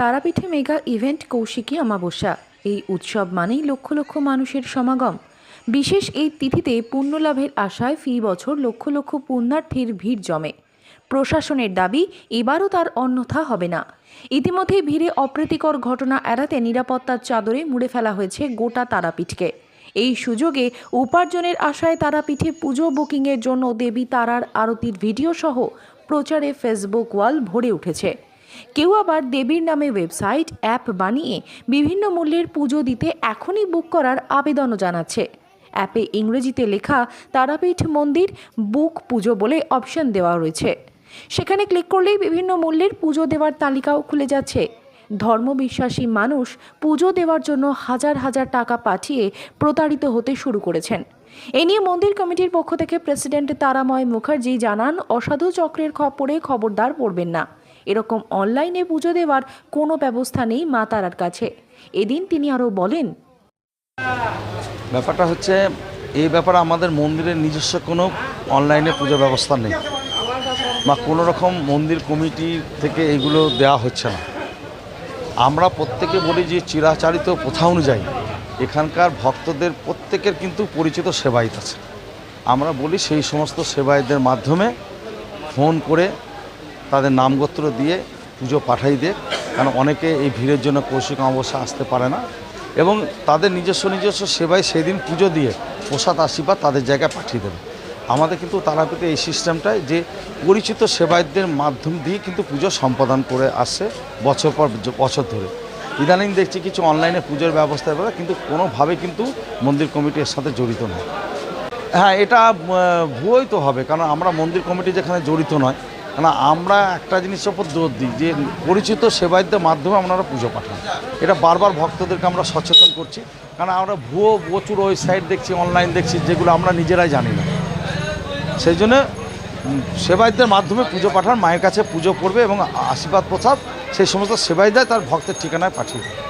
তারাপীঠে mega event Kaushiki Amavasya. এই উৎসব মানেই লক্ষ লক্ষ মানুষের সমাগম। বিশেষ এই তিথিতে পুণ্যলাভের আশায় ফি বছর লক্ষ লক্ষ পুণ্যার্থীর ভিড় জমে। প্রশাসনের দাবি, এবারও তার অন্যথা হবে না। ইতিমধ্যেই ভিড়ে অপ্রীতিকর ঘটনা এড়াতে নিরাপত্তার চাদরে মুড়ে ফেলা হয়েছে গোটা তারাপীঠকে। এই সুযোগে উপার্জনের আশায় তারাপীঠে পুজো বুকিংয়ের জন্য দেবী তারার আরতির ভিডিও সহ প্রচারে ফেসবুক ওয়াল ভরে উঠেছে। কেউ আবার দেবীর নামে ওয়েবসাইট অ্যাপ বানিয়ে বিভিন্ন মূল্যের পুজো দিতে এখনই বুক করার আবেদনও জানাচ্ছে। অ্যাপে ইংরেজিতে লেখা তারাপীঠ মন্দির বুক পুজো বলে অপশন দেওয়া রয়েছে। সেখানে ক্লিক করলেই বিভিন্ন মূল্যের পুজো দেওয়ার তালিকাও খুলে যাচ্ছে। ধর্মবিশ্বাসী মানুষ পুজো দেওয়ার জন্য হাজার হাজার টাকা পাঠিয়ে প্রতারিত হতে শুরু করেছেন। এ নিয়ে মন্দির কমিটির পক্ষ থেকে প্রেসিডেন্ট তারাময় মুখার্জি জানান, অসাধু চক্রের খপরে খবরদার পড়বেন না। এরকম অনলাইনে পুজো দেওয়ার কোনো ব্যবস্থা নেই মা তারার কাছে। এদিন তিনি আরও বলেন, ব্যাপারটা হচ্ছে, এই ব্যাপারে আমাদের মন্দিরের নিজস্ব কোনো অনলাইনে পুজো ব্যবস্থা নেই বা কোনো রকম মন্দির কমিটি থেকে এগুলো দেওয়া হচ্ছে না। আমরা প্রত্যেকে বলি যে চিরাচারিত প্রথা অনুযায়ী এখানকার ভক্তদের প্রত্যেকের কিন্তু পরিচিত সেবায়িত আছে। আমরা বলি সেই সমস্ত সেবায়তদের মাধ্যমে ফোন করে তাদের নামগোত্র দিয়ে পুজো পাঠাই দিয়ে কারণ অনেকে এই ভিড়ের জন্য কৌশিক অমাবস্যা আসতে পারে না। এবং তাদের নিজস্ব নিজস্ব সেবায় সেদিন পুজো দিয়ে প্রসাদ আশীর্বাদ তাদের জায়গায় পাঠিয়ে দেবে। আমাদের কিন্তু তারাপীঠে এই সিস্টেমটায় যে পরিচিত সেবায়তদের মাধ্যম দিয়ে কিন্তু পুজো সম্পাদন করে আসছে বছর পর বছর ধরে। ইদানিং দেখছি কিছু অনলাইনে পুজোর ব্যবস্থা করে কিন্তু কোনোভাবে কিন্তু মন্দির কমিটি এর সাথে জড়িত নয়। হ্যাঁ এটা ভুয়োই তো হবে, কারণ আমরা মন্দির কমিটি যেখানে জড়িত নয় কারণ আমরা একটা জিনিসের ওপর জোর দিই, যে পরিচিত সেবায়তদের মাধ্যমে আপনারা পুজো পাঠান। এটা বারবার ভক্তদেরকে আমরা সচেতন করছি। কারণ আমরা ভুয়ো প্রচুর ওয়েবসাইট দেখছি অনলাইন দেখছি, যেগুলো আমরা নিজেরাই জানি না। সেই জন্য সেবায়তদের মাধ্যমে পুজো পাঠান, মায়ের কাছে পুজো করবে এবং আশীর্বাদ প্রসাদ সেই সমস্ত সেবায়িতায় তার ভক্তের ঠিকানায় পাঠিয়ে দেবে।